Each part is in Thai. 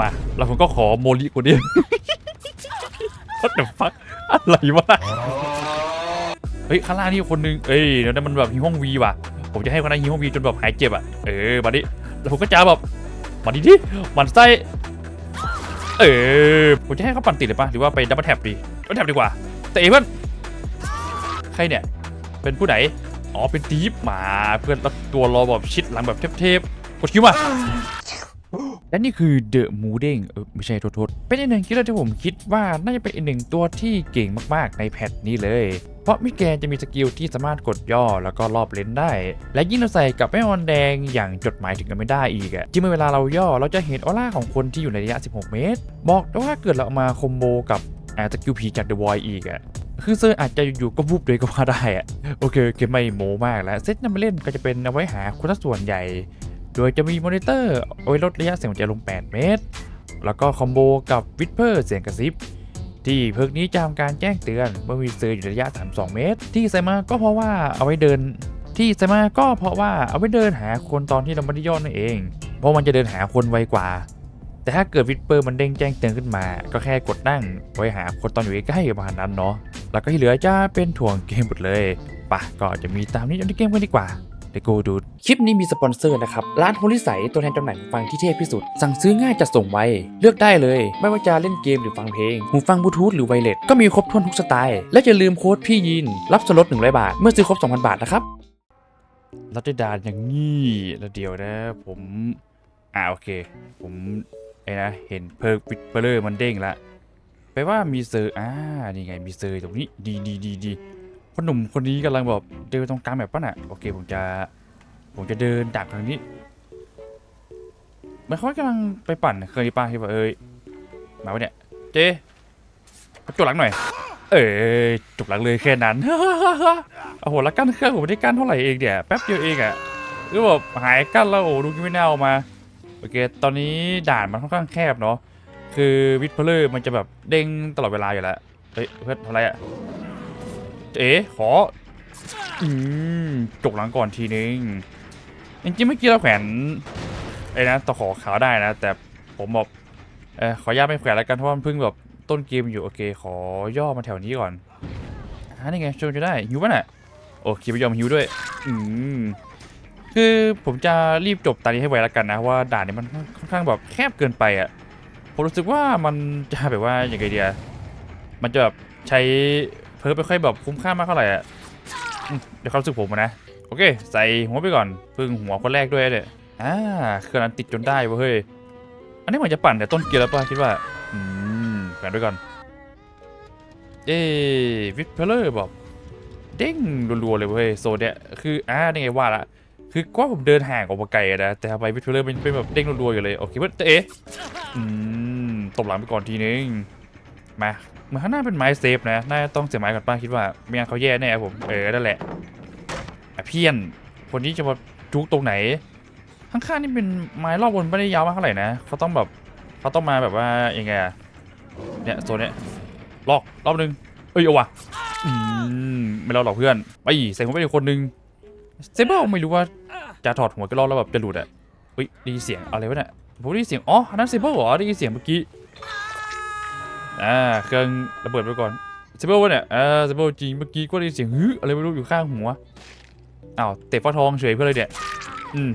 มา แล้วผมก็ขอโมลิคนเดียว What the fuck อะไรวะเฮ้ยข้างล่างนี่คนนึงเอ้ยเดี๋ยวนั้นมันแบบฮิวห้องวีว่ะ ผมจะให้คนนั้นฮิวห้องวีจนแบบหายเจ็บอะ เออมาดิแล้วผมก็จะแบบมาดิที่มันไส้เออผมจะให้เขาปั่นติดเลยปะหรือว่าไปดับเบิลแท็บดีดับเบิลแท็บดีกว่า แต่เอเพื่อนใครเนี่ย เป็นผู้ไหน อ๋อ เป็นตีฟมาเพื่อนแล้วตัวรอแบบชิดหลังแบบเทพๆกดคิวมา และนี่คือเดอะมูเด้งเออไม่ใช่โทษโทษเป็นอีกหนึ่งคิดที่ผมคิดว่าน่าจะเป็นอีกหนึ่งตัวที่เก่งมากๆในแพทนี้เลย เพราะมิแกนจะมีสกิลที่สามารถกดย่อแล้วก็รอบเลนได้ และยิ่งเราใส่กับแม่ออนแดงอย่างจดหมายถึงกันไม่ได้อีกอะที่เมื่อเวลาเราย่อเราจะเห็นออร่าของคนที่อยู่ในระยะ 16 เมตร บอกว่าเกิดเรามาคอมโบกับสกิลผีจากเดอะวอยอีกอะคือเซอร์อาจจะอยู่ๆก็วุบเลยก็ว่าได้อะโอเคโอเคไม่โมมากแล้วเซตนำมาเล่นก็จะเป็นเอาไว้หาคนส่วนใหญ่ โดยจะมีมอนิเตอร์เอาไว้ลดระยะเสียงหัวใจลง 8 เมตร แล้วก็คอมโบกับวิดเพอร์เสียงกระซิบ ที่เพิกนี้จะทำการแจ้งเตือนเมื่อมีเซอร์อยู่ระยะ 32 เมตร ที่ใส่มาก็เพราะว่าเอาไว้เดิน ที่ใส่มาก็เพราะว่าเอาไว้เดินหาคนตอนที่เราไม่ได้ย่อนั่นเอง เพราะมันจะเดินหาคนไวกว่า แต่ถ้าเกิดวิดเปอร์มันเด้งแจ้งเตือนขึ้นมา ก็แค่กดนั่งไว้หาคนตอนอยู่ใกล้ประมาณนั้นเนาะ แล้วก็ที่เหลือจะเป็นถ่วงเกมหมดเลยปะก็จะมีตามนี้ในที่เกมกันดีกว่า เดโกดูคลิปนี้มีสปอนเซอร์นะครับ ร้านโฮลิสัยตัวแทนจำหน่ายหูฟังที่เทพที่สุด สั่งซื้อง่ายจัดส่งไว เลือกได้เลย ไม่ว่าจะเล่นเกมหรือฟังเพลง หูฟังบลูทูธหรือไวเลสก็มีครบถ้วนทุกสไตล์ และอย่าลืมโค้ดพี่ยิน รับส่วนลด100บาท เมื่อซื้อครบ 2,000 บาทนะครับ รัตดานอย่างงี้แล้วเดียวนะ ผมอ่าโอเค ผมไอ้นะเห็นเพิร์กวิดเบลเลอร์มันเด้งละแปลว่ามีเซอร์อ่านี่ไงมีเซอร์ตรงนี้ดีดีดีดี พ่อหนุ่มคนนี้กำลังแบบเดินตรงกลางแบบป่ะน่ะโอเคผมจะผมจะเดินดักทางนี้มันเขากำลังไปปั่นเคยป้าที่ว่าเอ้ยมาวะเนี่ยเจ๊มาจบหลังหน่อย เอ้ยจบหลังเลยแค่นั้นโอ้โหแล้วกั้นเครื่องผมไม่ได้กั้นเท่าไหร่เองเนี่ยวแป๊บเดียวเองอะคือแบบหายกั้นแล้วโอ้ดูกินไม่น่าเอามาโอเคตอนนี้ด่านมันค่อนข้างแคบเนาะคือวิดเพลอร์มันจะแบบเด้งตลอดเวลาอยู่แล้วเฮ้ยเพื่อนทำอะไรอะ เอ๋ขอ อืมจกหลังก่อนทีนึงจริงๆเมื่อกี้เราแขวนไอ้นะตะขอขาวได้นะ แต่ผมบอกเออขออนุญาไม่แขวนแล้วกันเพราะมันเพิ่งแบบต้นเกมอยู่โอเค ขอย่อมาแถวนี้ก่อนอ่านี่ไงชนจะได้หิวป่ะน่ะโอเคไม่ยอมหิวด้วย อืมคือผมจะรีบจบตอนนี้ให้ไวแล้วกันนะว่าด่านนี้มันค่อนข้างแบบแคบเกินไปอะผมรู้สึกว่ามันจะแบบว่าอย่างไงเดียมันจะแบบใช้ เพิ่มไปค่อยแบบคุ้มค่ามากเท่าไหร่อะเดี๋ยวเขารู้สึกผมนะ โอเค ใส่หัวไปก่อน พึ่งหัวคนแรกด้วยเลยอ่าเครื่องนั้นติดจนได้เว้ยเฮ้ย อันนี้เหมือนจะปั่นแต่ต้นเกียร์แล้วป่ะคิดว่า อืมแขวนไว้ก่อน เอ้วิทเพลเลอร์บอกเด้งรัวๆเลยเว้ยโซเนี้ยคืออ่านี่ไงว่าละคือว่าผมเดินห่างออกมาไกลนะแต่ทำไมวิทเพลเลอร์มันเป็นแบบเด้งรัวๆอยู่เลยโอเคเพื่อนเอ๊ะอืมตบหลังไปก่อนทีนึง มาเหมือนข้างหน้าเป็นไม้เซฟนะน่าต้องเสียไม้ก่อนป้าคิดว่าไม่งั้นเขาแย่แน่ผมเออนั่นแหละเพี้ยนคนนี้จะมาจุกตรงไหนข้างๆนี่เป็นไม้รอบบนไม่ได้ยาวมากเท่าไหร่นะเขาต้องแบบเขาต้องมาแบบว่ายังไงเนี่ยโซนเนี้ยลอกรอบนึงเอ้ยเอาวะอืมไม่รอดหรอกเพื่อนไปใส่หัวไปอีกคนนึงเซเบิลไม่รู้ว่าจะถอดหัวก็รอดแล้วแบบจะหลุดอะเฮ้ยได้ยินเสียงอะไรวะเนี่ยผมได้ยินเสียงอ๋ออันนั้นเซเบิลเหรอได้ยินเสียงเมื่อกี้ อ่าเครื่องระเบิดไปก่อนเซเบิลวะเนี่ยอ่าเซเบิลจริงเมื่อกี้ก็ได้ยินเสียงฮึอะไรไม่รู้อยู่ข้างหัวอ้าวเตะฟ้าทองเฉยเพื่อเลยเนี่ยอืม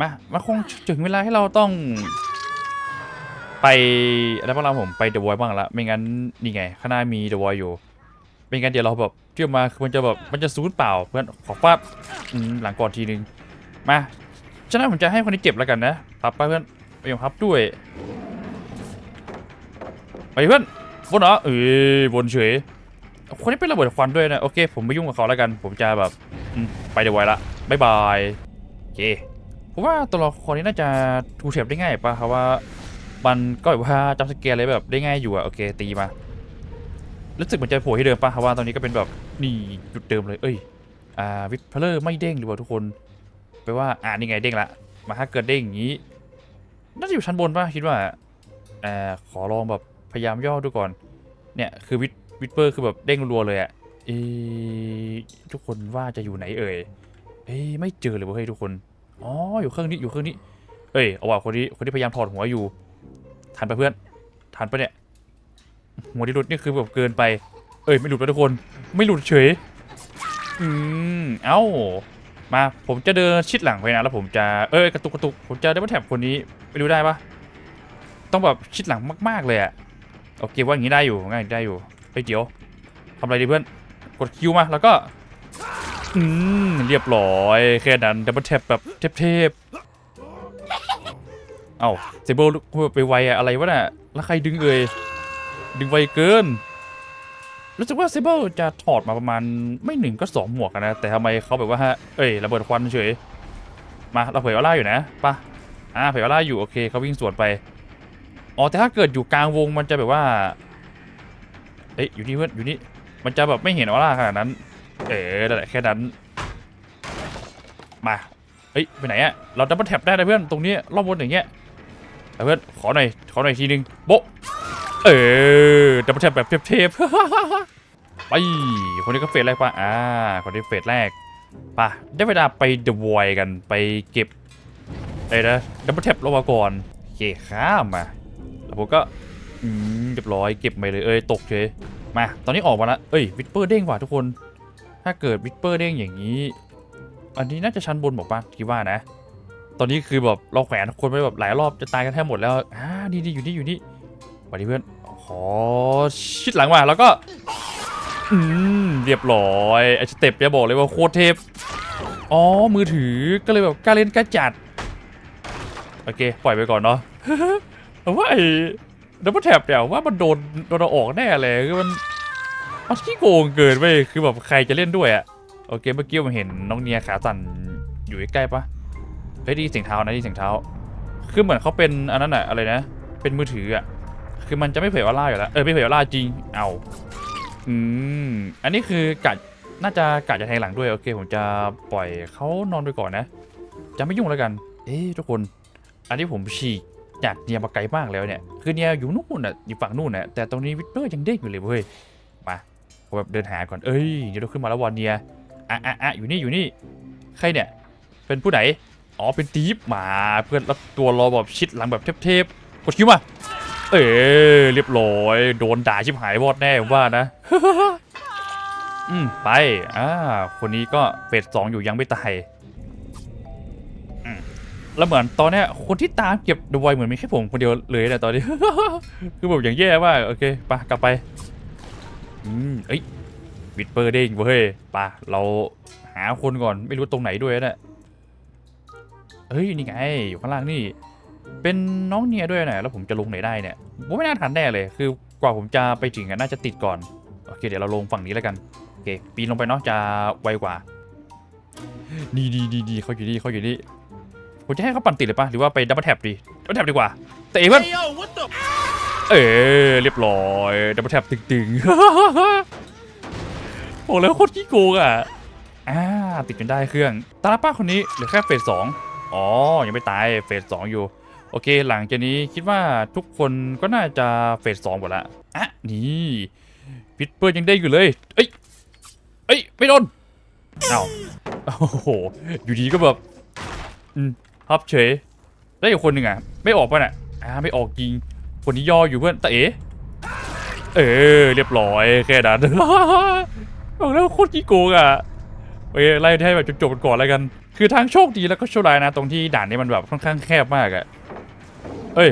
มามาคงถึงเวลาให้เราต้อง ไปอะไรบ้างล่ะผมไปเดอะวอยบ้างละไม่งั้นนี่ไงข้างหน้ามีเดอะวอยอยู่ไม่งั้นเดี๋ยวเราแบบเชื่อมาคือมันจะแบบมันจะซูนเปล่าเพื่อนขอฟาดอืมหลังก่อนทีนึงมาฉะนั้นผมจะให้คนนี้เจ็บแล้วกันนะพับไปเพื่อนไปยอมพับด้วยไปเพื่อน บนเหรอเอ้ยบนเฉยคนนี้เป็นระเบิดควันด้วยนะ โอเค ผมไม่ยุ่งกับเขาแล้วกัน ผมจะแบบไปเดี๋ยวไว้ละบ๊ายบายโอเคผมว่าตัวละครนี้น่าจะทูเทปได้ง่ายปะเพราะว่ามันก็แบบว่าจำสเกลอะไรแบบได้ง่ายอยู่อะโอเคตีมา รู้สึกเหมือนจะโผล่ที่เดิมปะเพราะว่าตอนนี้ก็เป็นแบบนี่จุดเดิมเลย เอ้ย อ่าวิทเพลเลอร์ไม่เด้งหรือเปล่าทุกคนแปลว่าอ่านี่ไงเด้งละ มาถ้าเกิดเด้งอย่างนี้ น่าจะอยู่ชั้นบนปะคิดว่าอ่าขอลองแบบ พยายามย่อดูก่อน เนี่ยคือวิดวิดเปอร์คือแบบเด้งรัวเลยอะเอทุกคนว่าจะอยู่ไหนเอ่ยเอ้ยไม่เจอเลยเว้ยทุกคน อ๋ออยู่เครื่องนี้อยู่เครื่องนี้ เอ้ยเอาว่ะคนนี้คนที่พยายามถอดหัวอยู่ ทันไปเพื่อนทันไปเนี่ยหัวที่หลุดนี่คือแบบเกินไป เอ้ยไม่หลุดแล้วทุกคน ไม่หลุดเฉย อืมเอ้ามาผมจะเดินชิดหลังไปนะแล้วผมจะเอ้ยกระตุกกระตุกผมจะได้มาแถบคนนี้ไม่รู้ได้ปะต้องแบบชิดหลังมาก ๆเลยอะ โอเคว่าอย่างนี้ได้อยู่ง่ายได้อยู่ไปเดี๋ยวทำอะไรดีเพื่อนกดคิวมาแล้วก็อืมเรียบร้อยแค่นั้นดับเบิลแท็บแบบเทพๆเอ้าเซเบิลไปไวอะอะไรวะน่ะแล้วใครดึงเอ่ยดึงไวเกิน รู้สึกว่าเซเบิลจะถอดมาประมาณไม่หนึ่งก็สองหมวกนะ แต่ทำไมเขาแบบว่าฮะเอ้ยระเบิดควันเฉยมาเราเผยออร่าอยู่นะปะอ่าเผยออร่าอยู่โอเคเขาวิ่งสวนไป อ๋อแต่ถ้าเกิดอยู่กลางวงมันจะแบบว่า เอ้ยอยู่นี่เพื่อนอยู่นี่ มันจะแบบไม่เห็นออร่าขนาดนั้น เอ๋นั่นแหละแค่นั้น มา เฮ้ยไปไหนอะเราดับเบิลแท็บได้นะเพื่อนตรงนี้รอบบนอย่างเงี้ยเพื่อนขอหน่อยขอหน่อยทีนึงโบเออดับเบิลแท็บแบบเทพๆไปคนนี้ก็เฟสแรกปะอ่าคนนี้เฟสแรกปะได้เวลาไปเดอะวอยกันไปเก็บอะไรนะดับเบิลแท็บลงมาก่อนโอเคข้ามมา แล้วผมก็อืมเรียบร้อยเก็บไปเลยเอ้ยตกเฉยมาตอนนี้ออกมาแล้วเอ้ยวิสเปอร์เด้งว่ะทุกคน ถ้าเกิดวิสเปอร์เด้งอย่างนี้ อันนี้น่าจะชั้นบนบอกป่ะคิดว่านะ ตอนนี้คือแบบเราแขวนคนไปแบบหลายรอบจะตายกันแทบหมดแล้วอ่านี่นี่อยู่นี่อยู่นี่สวัสดีเพื่อนขอชิดหลังมาแล้วก็อืมเรียบร้อยไอสเต็ปเนี่ยบอกเลยว่าโคตรเทพอ๋อมือถือก็เลยแบบกล้าเล่นกล้าจัดโอเคปล่อยไปก่อนเนาะ แต่ว่าไอ้ดับเบิลแท็บเนี่ยว่ามันโดนโดนเอาออกแน่เลยคือมันมันขี้โกงเกินไปคือแบบใครจะเล่นด้วยอะโอเคเมื่อกี้ผมเห็นน้องเนียขาสั่นอยู่ใกล้ปะเฮ้ยดีเสียงเท้านะดีเสียงเท้า คือเหมือนเขาเป็นอันนั้นอะอะไรนะ เป็นมือถืออะคือมันจะไม่เผยว่าล่าอยู่แล้วเออไม่เผยว่าล่าจริงเอาอืมอันนี้คือกะน่าจะกะจะแทงหลังด้วยโอเค ผมจะปล่อยเขานอนไปก่อนนะ จะไม่ยุ่งแล้วกัน เอ๊ะทุกคน อันนี้ผมฉีก จากเนียมาไกลมากแล้วเนี่ย คือเนียอยู่นู่นน่ะอยู่ฝั่งนู่นน่ะแต่ตรงนี้วิทเตอร์ยังเด้งอยู่เลยเว้ยมาผมแบบเดินหาก่อนเอ้ยเดี๋ยวเราขึ้นมาแล้ววันเนียอะอะอะอยู่นี่อยู่นี่ใครเนี่ย เป็นผู้ไหนอ๋อเป็นตีฟมาเพื่อนรับตัวรอแบบชิดหลังแบบเทพๆกดคิวมาเอ๋เรียบร้อยโดนด่าชิบหายวอดแน่ผมว่านะอืมไปอ่าคนนี้ก็เฟสสองอยู่ยังไม่ตาย แล้วเหมือนตอนเนี้ยคนที่ตามเก็บดวยเหมือนมีแค่ผมคนเดียวเลยนะตอนนี้ คือแบบอย่างแย่มากโอเคไปกลับไปอืมเอ้ยวิดเปอร์เด้งเว้ยไปะเราหาคนก่อนไม่รู้ตรงไหนด้วยนะเฮ้ยนี่ไงอยู่ข้างล่างนี่ เป็นน้องเนียด้วยนะแล้วผมจะลงไหนได้เนี่ยผมไม่น่าทันแน่เลย คือกว่าผมจะไปถึงน่าจะติดก่อนโอเคเดี๋ยวเราลงฝั่งนี้แล้วกันโอเคปีนลงไปเนาะจะไวกว่าดีดีดีดีเขาอยู่นี่เขาอยู่นี่ ผมจะให้เขาปั่นติดเลยปะหรือว่าไปดับเบิลแท็บดีดับเบิลแท็บดีกว่า แต่เอเพื่อน Hey yo, what the? เออเรียบร้อยดับเบิลแท็บตึงๆโอ้แล้วโคตรขี้โกงอะอ่าติดจนได้เครื่องตาลาป้าคนนี้เหลือแค่เฟสสองอ๋อ ยังไม่ตายเฟสสองอยู่ โอเค หลังจากนี้คิดว่าทุกคนก็น่าจะเฟสสองหมดละอะนี่พิทเปิร์ยังได้อยู่เลย เอ้ยเอ้ย ไม่โดนเอ้าโอ้โห อยู่ดีก็แบบ อืม ฮับเฉยได้อีกคนหนึ่งอะ ไม่ออกป่ะน่ะอ่าไม่ออกจริง คนนี้ย่ออยู่เพื่อนแตะเอ๋เออเรียบร้อยแค่นั้นบอกแล้วโคตรขี้โกงอะโอเคไล่ให้แบบจบๆก่อนแล้วกัน คือทางโชคดีแล้วก็โชคร้ายนะ ตรงที่ด่านนี้มันแบบค่อนข้างแคบมากอะเอ้ย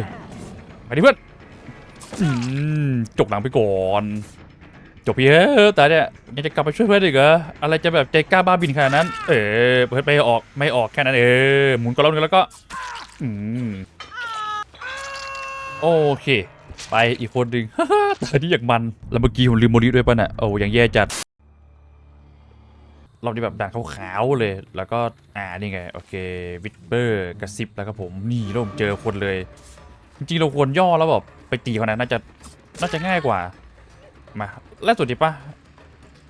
ไปดิเพื่อนอืมจบหลังไปก่อน จบพี่เฮ้ยแต่เนี่ยยังจะกลับไปช่วยเพื่อนอีกเหรออะไรจะแบบใจกล้าบ้าบินขนาดนั้น เออเพื่อนไปออกไม่ออกแค่นั้นเออหมุนก็ล้มกันแล้วก็อืมโอเค ไปอีกคนหนึ่งแต่ที่อยากมันแล้วเมื่อกี้ผมลืมโมดิด้วยป่ะน่ะโอ้ยังแย่จัดรอบนี้แบบด่านขาวๆเลย แล้วก็อ่านี่ไง โอเควิทเบอร์กระซิบแล้วครับผมนี่แล้วผมเจอคนเลย จริงๆเราควรย่อแล้วแบบไปตีเขานะน่าจะน่าจะง่ายกว่า มา ล้วสุดดีปะ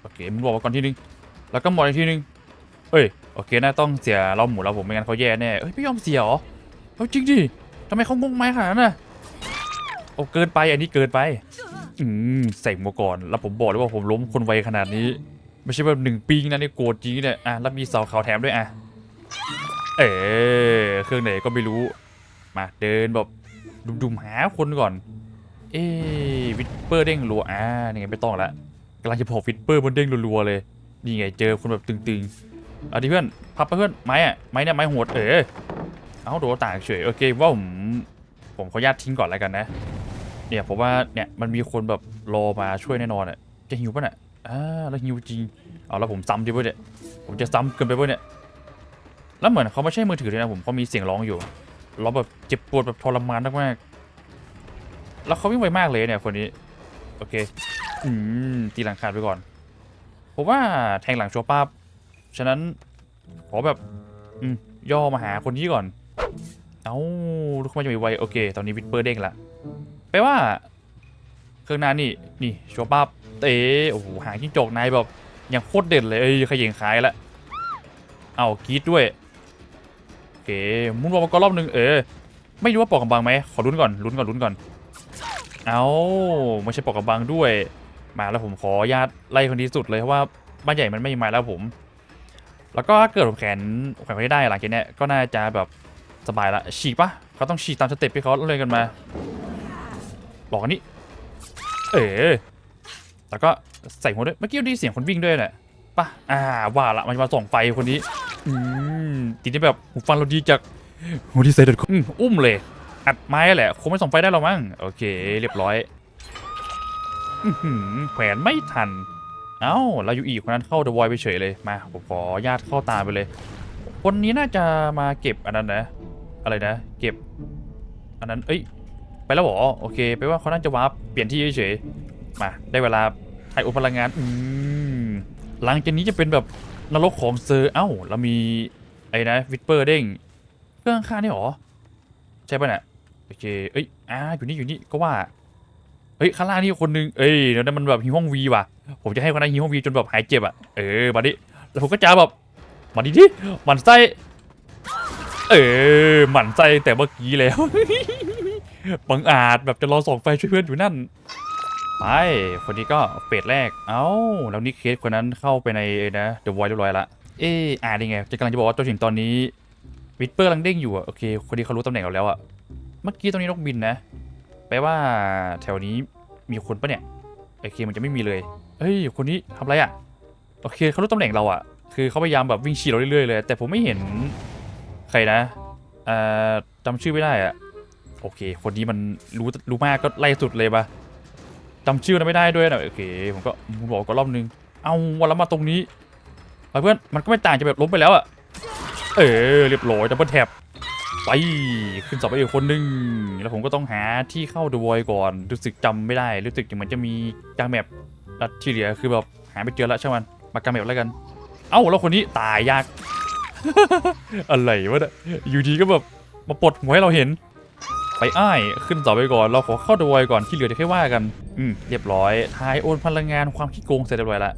โอเคมันบอกไว้ก่อนทีนึง แล้วก็หมดอีกทีนึง เอ้ยโอเคน่าต้องเสียเราหมูเราผมไม่งั้นเขาแย่แน่เฮ้ยไม่ยอมเสียเหรอเอาจริงดิทำไมเขางงไม้ขนาดนั้นน่ะโอ้เกินไปอันนี้เกินไปอืมใส่หมวกก่อนแล้วผมบอกเลยว่าผมล้มคนไวขนาดนี้ ไม่ใช่แบบหนึ่งปีนะนี่โกรธจริงเนี่ยอะแล้วมีเสาขาวแถมด้วยอะเออเครื่องไหนก็ไม่รู้ มาเดินแบบดุมๆหาคนก่อน เอ้วิดเปอร์เด้งรัวอ่านี่ไงไม่ต้องละกำลังจะพอวิดเปอร์มันเด้งรัวๆเลยนี่ไงเจอคนแบบตึงๆเอาดิเพื่อนพับไปเพื่อนไม้อะไม้เนี่ยไม้โหดเออเอาโดนต่างเฉยโอเคว่าผมผมขออนุญาตทิ้งก่อนแล้วกันนะ เนี่ยผมว่าเนี่ยมันมีคนแบบรอมาช่วยแน่นอนอะจะหิวป่ะเนี่ยอ่าแล้วหิวจริงเอาแล้วผมซ้ำดิเว้ยเนี่ยผมจะซ้ำเกินไปเว้ยเนี่ยแล้วเหมือนเขาไม่ใช่มือถือเลยนะผมเขามีเสียงร้องอยู่ร้องแบบเจ็บปวดแบบทรมานมากๆ แล้วเขาวิ่งไวมากเลยเนี่ยคนนี้ โอเค อืม ตีหลังขาดไปก่อน ผมว่าแทงหลังชัวป้าบฉะนั้นขอแบบ อืม ย่อมาหาคนนี้ก่อน เอ้าลูกเขามาจะมีไวโอเค ตอนนี้วิดเปอร์เด้งละแปลว่า เครื่องหน้านี่ นี่ชัวป้าบเตะโอ้โห หางจิ้งจกนายแบบยังโคตรเด่นเลย เอ้ยขยิงขายละเอากีดด้วยโอเคมุนวอลก็รอบหนึ่งเออ ไม่รู้ว่าปอกกำบังไหมขอลุ้นก่อนลุ้นก่อนลุ้นก่อน เอาไม่ใช่ปอกกำบังด้วย มาแล้วผมขออนุญาตไล่คนที่สุดเลยเพราะว่าบ้านใหญ่มันไม่มีไม้แล้วผม แล้วก็ถ้าเกิดผมแขนแขวนคนที่ได้หลังจากเนี้ยก็น่าจะแบบสบายละฉีกปะเขาต้องฉีกตามสเต็ปที่เขาเล่นกันมา หลอกอันนี้เอ๋แล้วก็ใส่หัวด้วยเมื่อกี้ได้ยินเสียงคนวิ่งด้วยแหละป่ะอ่าว่าละมันจะมาส่องไฟคนนี้ อืมตีได้แบบหูฟังเราดีจากหูที่ใส่เด็ดอืมอุ้มเลย อัดไม้แหละคงไม่ส่งไฟได้หรอมั้งโอเค เรียบร้อยอือหือแขวนไม่ทัน เอ้าเราอยู่อีกคนนั้นเข้าเดอะวอยไปเฉยเลยมาผมขอญาตเข้าตามไปเลย คนนี้น่าจะมาเก็บอันนั้นนะ อะไรนะ เก็บ อันนั้น เอ้ย ไปแล้วหรอโอเคไปว่าเขาน่าจะวาร์ปเปลี่ยนที่เฉยๆมา ได้เวลาถ่ายอุปพลังงานอืมหลังจากนี้จะเป็นแบบนรกของเซอร์เอ้าเรามีไอ้นะวิดเปอร์เด้งเครื่องข้างนี่หรอ ใช่ป่ะเนี่ย โอเค เอ้ย อ่า อยู่นี่ อยู่นี่ ก็ว่า เฮ้ย ข้างล่างนี่คนนึง เอ้ยเดี๋ยวนั้นมันแบบฮีห้องวีว่ะ ผมจะให้คนนั้นฮีห้องวีจนแบบหายเจ็บอะ เออ มาดิ แล้วผมก็จะแบบ มาดิดิมันไส้ เออ หมันไส้แต่เมื่อกี้แล้ว บังอาจแบบจะรอส่องไฟช่วยเพื่อนอยู่นั่น ไป คนนี้ก็เฟสแรก เอ้า แล้วนี่เคสคนนั้นเข้าไปในนะเดอะวอยเรียบร้อยละ เอออ่านี่ไง จะกำลังจะบอกว่าจนถึงตอนนี้วิดเปอร์กำลังเด้งอยู่อะโอเค คนนี้เขารู้ตำแหน่งเราแล้วอะ เมื่อกี้ตรงนี้นกบินนะ แปลว่าแถวนี้มีคนปะเนี่ยโอเคมันจะไม่มีเลย เฮ้ย คนนี้ทำอะไรอะโอเคเขารู้ตำแหน่งเราอะคือเขาพยายามแบบวิ่งฉีดเราเรื่อยๆเลย แต่ผมไม่เห็นใครนะเอ่อจำชื่อไม่ได้อะโอเค คนนี้มันรู้รู้มากก็ไล่สุดเลยปะจำชื่อมันไม่ได้ด้วยนะโอเค ผมก็ผมบอกก็รอบนึง เอาวันละมาตรงนี้เพื่อน มันก็ไม่ต่างจากแบบล้มไปแล้วอะ เออ เรียบร้อยดับเบิลแท็บ ไปขึ้นสอบไปอีกคนนึง แล้วผมก็ต้องหาที่เข้าดอะวอยก่อนรู้สึกจำไม่ได้ รู้สึกเหมือนจะมีกางแมปที่เหลือคือแบบหาไม่เจอแล้วใช่างมันมากางแมปแล้วกัน เอ้าแล้วคนนี้ตายยาก อะไรวะเนี่ยอยู่ดีก็แบบมาปลดหัวให้เราเห็น ไปอ้ายขึ้นต่อไปก่อน เราขอเข้าดอยก่อนที่เหลือจะค่อยว่ากันอืมเรียบร้อยทายโอนพลังงานความขี้โกงเสร็จเรียบร้อยละ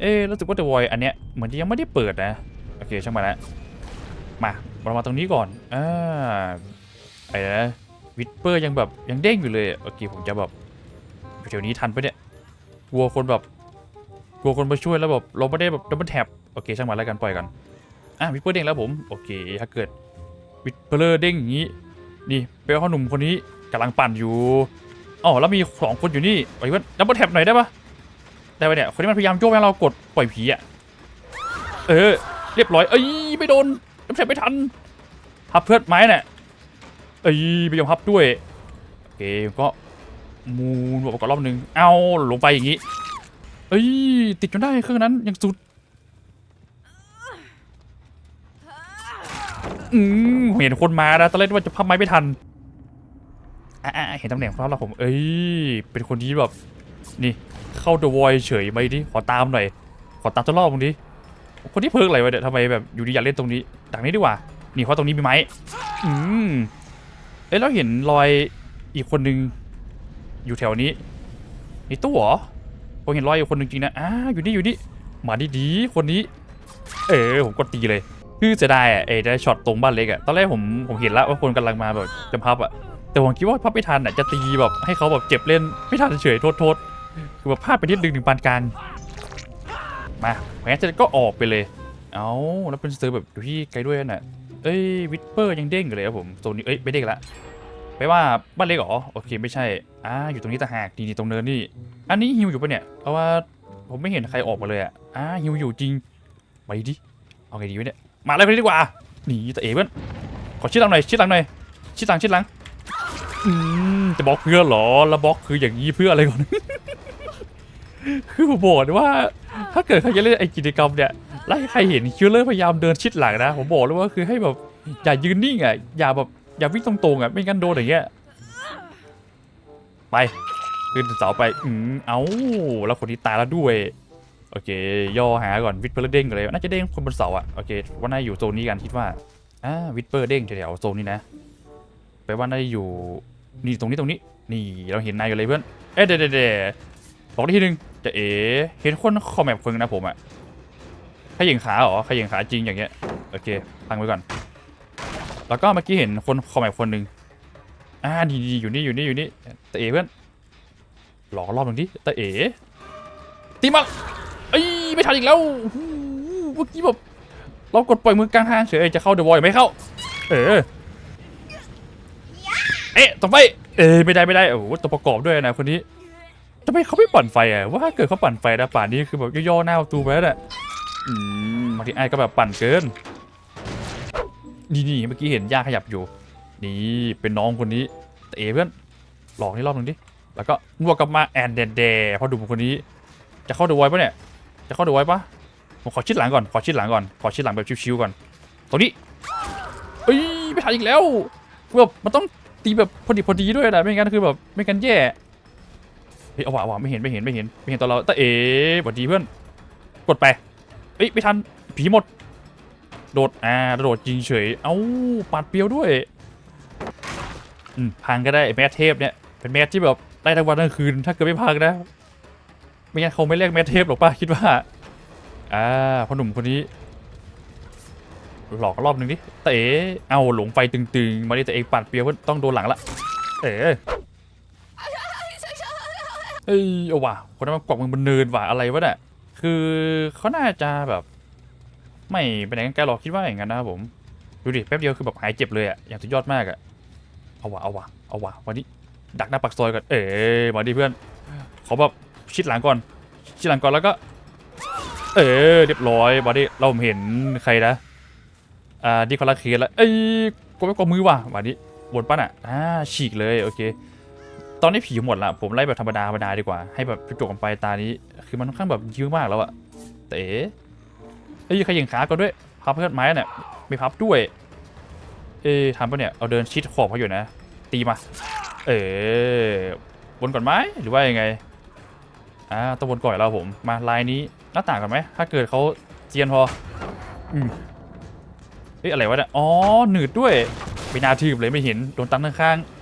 เอ๊รู้สึกว่าเดวอยอันเนี้ยเหมือนจะยังไม่ได้เปิดนะโอเคช่างมาละมา เรามาตรงนี้ก่อน อ่าไอ้นะวิดเปอร์ยังแบบยังเด้งอยู่เลยโอเคผมจะแบบอยู่แถวนี้ทันไปะเนี่ยกลัวคนแบบกลัวคนมาช่วยแล้วแบบเราไม่ได้แบบดับเบิลแท็บโอเคช่างมาแล้วกันปล่อยกันอะวิดเปอร์เด้งแล้วผมโอเคถ้าเกิดวิดเปอร์เด้งอย่างนี้นี่เปลวพ่อหนุ่มคนนี้กำลังปั่นอยู่อ๋อแล้วมีสองคนอยู่นี่ไปเพื่อนดับเบิลแท็บหน่อยได้ปะได้ปะเนี่ยคนที่มันพยายามโยกให้เรากดปล่อยผีอะเออเรียบร้อยเอ้ยไม่โดน ดับเบิลแท็บไม่ทันพับเพื่อนไม้เนี่ยเอ้ยไม่ยอมพับด้วยโอเคก็มูนบอกก่อนรอบหนึ่งเอาลงไปอย่างนี้เอ้ยติดจนได้เครื่องนั้นยังสุดอืมเห็นคนมานะตอนแรกว่าจะพับไม้ไม่ทันอะๆเห็นตำแหน่งของเราผมเอ้ยเป็นคนที่แบบนี่เข้าเดอะวอยเฉยไหมดิขอตามหน่อยขอตามตลอดตรงนี้คนที่เพิกอะไรวะเนี่ยทำไมแบบอยู่ดีอยากเล่นตรงนี้ ดังนี้ดีกว่า นี่เพราะตรงนี้มีไม้อืมเอ้ยเราเห็นรอยอีกคนนึงอยู่แถวนี้นี่ตู้เหรอผมเห็นรอยอีกคนนึงจริงนะอ้าอยู่นี่อยู่นี่มาดีๆคนนี้ เออผมกดตีเลย คือจะได้อะไอ้ได้ช็อตตรงบ้านเล็กอะตอนแรกผมผมเห็นแล้วว่าคนกำลังมาแบบจะพับอะแต่ผมคิดว่าพับไม่ทันอะจะตีแบบให้เขาแบบเจ็บเล่นไม่ทันเฉยโทษโทษคือแบบพลาดไปนิดนึงถึงปานกลางมาแพ้เสร็จก็ออกไปเลย เอาแล้วเป็นเซอร์แบบอยู่ที่ไกลด้วยน่ะเอ้ยวิดเปอร์ยังเด้งอยู่เลยครับผมโซนนี้เอ้ยไม่เด้งละไปว่าบ้านเล็กเหรอโอเคไม่ใช่อ่าอยู่ตรงนี้ต่างหากนี่ๆตรงเนินนี่อันนี้ฮิวอยู่ปะเนี่ยเพราะว่าผมไม่เห็นใครออกมาเลยอะอ่าฮิวอยู่จริงไปดิเอาไงดีวะเนี่ยมาเลยไปดีกว่าหนีตะเอ๋เพื่อนขอชิดหลังหน่อยชิดหลังหน่อยชิดหลังชิดหลังอืมจะบล็อกเพื่อหรอแล้วบล็อกคืออย่างนี้เพื่ออะไรก่อน คือผมบอกเลยว่า ถ้าเกิดเขาจะเล่นไอ้กิจกรรมเนี่ยแล้วให้ใครเห็นคิลเลอร์พยายามเดินชิดหลังนะ ผมบอกเลยว่าคือให้แบบอย่ายืนนิ่งอะอย่าแบบอย่าวิ่งตรงๆอะไม่งั้นโดนอย่างเงี้ยไปขึ้นเสาไปอืมเอ้าแล้วคนที่ตายแล้วด้วยโอเค ย่อหาก่อนวิทเปอร์เด้งกันเลยน่าจะเด้งคนบนเสาอะโอเคว่าน่าอยู่โซนนี้กันคิดว่าอ่าวิทเปอร์เด้งแถวๆโซนนี้นะแปลว่าน่าจะอยู่นี่ตรงนี้ตรงนี้ นี่เราเห็นนายอยู่เลยเพื่อนเอ๊ะเดี๋ยวเดี๋ยวเดี๋ยว บอกได้ทีนึงจะเอ๋เห็นคนคอมแมปคนนึงนะผมอะขยิงขาเหรอขยิงขาจริงอย่างเงี้ยโอเคพังไว้ก่อน แล้วก็เมื่อกี้เห็นคนคอมแมปคนหนึ่งอ่าดีดีอยู่นี่อยู่นี่อยู่นี่ตาเอ๋เพื่อนหลอกรอบหนึ่งดิตาเอ๋ตีมาเอ้ยไม่ทันอีกแล้วเมื่อกี้แบบเรากดปล่อยมือกลางทางเฉยจะเข้าเดอะวอยไม่เข้า เออเอ๊ะต่อไปเอ้ยไม่ได้ไม่ได้โอ้โหตัวประกอบด้วยนะคนนี้ ทำไมเขาไม่ปั่นไฟอะว่าถ้าเกิดเขาปั่นไฟนะป่านนี้คือแบบย่อๆหน้าประตูไปแล้วน่ะอืมบางทีไอ้ก็แบบปั่นเกินนี่นี่เมื่อกี้เห็นย่าขยับอยู่ นี่เป็นน้องคนนี้แต่เอเพื่อนหลอกนี่รอบหนึ่งดิแล้วก็งวกกลับมาแอนเดนเดพอดูคนนี้ จะเข้าเดอะไวปะเนี่ย จะเข้าเดอะไวปะผมขอชิดหลังก่อนขอชิดหลังก่อนขอชิดหลังแบบชิวๆก่อนตรงนี้เอ้ยไม่ทันอีกแล้วแบบมันต้องตีแบบพอดีพอดีด้วยนะไม่งั้นคือแบบไม่งั้นแย่ เฮ้ยเอาว่ะเอาว่ะไม่เห็นไม่เห็นไม่เห็นไม่เห็นตอนเราแต่เอ๋สวัสดีเพื่อน กดไปเอ้ยไม่ทันผีหมด โดดอ่าโดดยิงเฉย เอ้าปาดเปียวด้วยอืมพังก็ได้แมทเทพเนี่ยเป็นแมทที่แบบได้ทั้งวันทั้งคืนถ้าเกิดไม่พังนะไม่งั้นเขาไม่เรียกแมทเทพหรอกป้าคิดว่าอ่าพ่อหนุ่มคนนี้ หลอกรอบหนึ่งดิแต่เอ๋เอาหลงไฟตึงๆ มาดิแต่เองปัดเปียวเพิ่นต้องโดนหลังละเอ๋ เอ้ยเอาว่ะคนนั้นมากวักมือบนเนินว่ะอะไรวะเนี่ยคือเขาน่าจะแบบ ไม่ไปไหนกันไกลหรอกคิดว่าอย่างนั้นนะครับผมดูดิแป๊บเดียวคือแบบหายเจ็บเลยอะอย่างสุดยอดมากอะเอาวะเอาวะเอาวะวันนี้ดักหน้าปากซอยก่อนเอ๋มาดิเพื่อนขอแบบชิดหลังก่อน ชิดหลังก่อนแล้วก็ เออเรียบร้อยบอดี้เราเห็นใครนะอ่าดีคอลลาเคสแล้วเอ้ยกดไม่กดมือว่ะวันนี้บนป้ะน่ะอ่าฉีกเลยโอเค อนนี้ผีหมดละผมไล่แบบธรรมดาธรรมดาดีกว่าให้แบบจบกันไปตานี้ คือมันค่อนข้างแบบยื้อมากแล้วอะแต่เอ๋เอ้ยใครยิงขาก่อนด้วยพับเพื่อนไม้เนี่ยไม่พับด้วย เอ้ทำปะเนี่ยเอาเดินชิดขอบเขาอยู่นะ ตีมา เออบนก่อนไหมหรือว่ายังไงอ่าต้องบนก่อนแล้วผมมาลายนี้หน้าต่างกันไหมถ้าเกิดเขาเจียนพออืมเฮ้ยอะไรวะเนี่ยอ๋อหนืดด้วยไม่น่าทืบเลยไม่เห็นโดนตันข้างๆ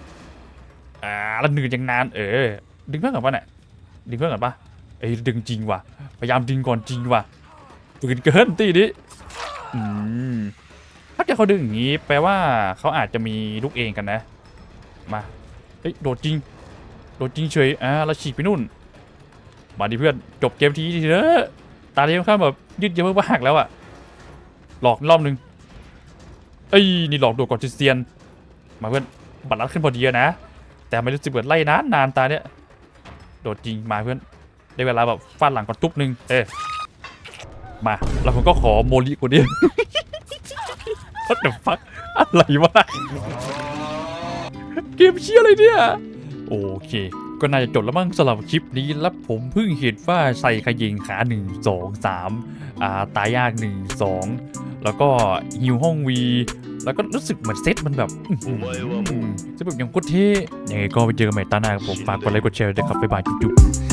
อ่าแล้วหนืดยังนานเออ ดึงเพื่อนก่อนปะเนี่ยดึงเพื่อนก่อนปะเอ้ยดึงจริงว่ะพยายามดึงก่อนจริงว่ะปืนเกินตีนี้อืมถ้าเกิดเขาดึงอย่างนี้แปลว่าเขาอาจจะมีลูกเองกันนะ มาเฮ้ยโดดจริง โดดจริงเฉยอ่าแล้วฉีกไปนู่น มาดิเพื่อนจบเกมทีทีเถอะตาเดียวข้าแบบยืดเยอะมากแล้วอะหลอกรอบนึงเอ้ยนี่หลอกโดดก่อนจิเซียน มาเพื่อนบัตรลัดขึ้นพอดีนะ แต่ไม่รู้สึกเปิดไล่นานนานตาเนี้ยโดดจริงมาเพื่อนได้เวลาแบบฟาดหลังก่อนตุ๊บนึงเออมาแล้วผมก็ขอโมลิคนเดียว What the fuck อะไรวะเกมเชี่ยอะไรเนี่ยโอเค ก็น่าจะจบแล้วมั้งสำหรับคลิปนี้แล้วผมเพิ่งเห็นว่าใส่ขยิงขา1 2 3อ่าตายยาก1 2แล้วก็ฮิวห้องวี แล้วก็รู้สึกเหมือนเซตมันแบบอื้อหือจะแบบยังโคตรเท่ยังไงก็ไปเจอกันใหม่ตาหน้าครับผมฝากกดไลค์กดแชร์ด้วยครับบ๊ายบายจุ๊บๆ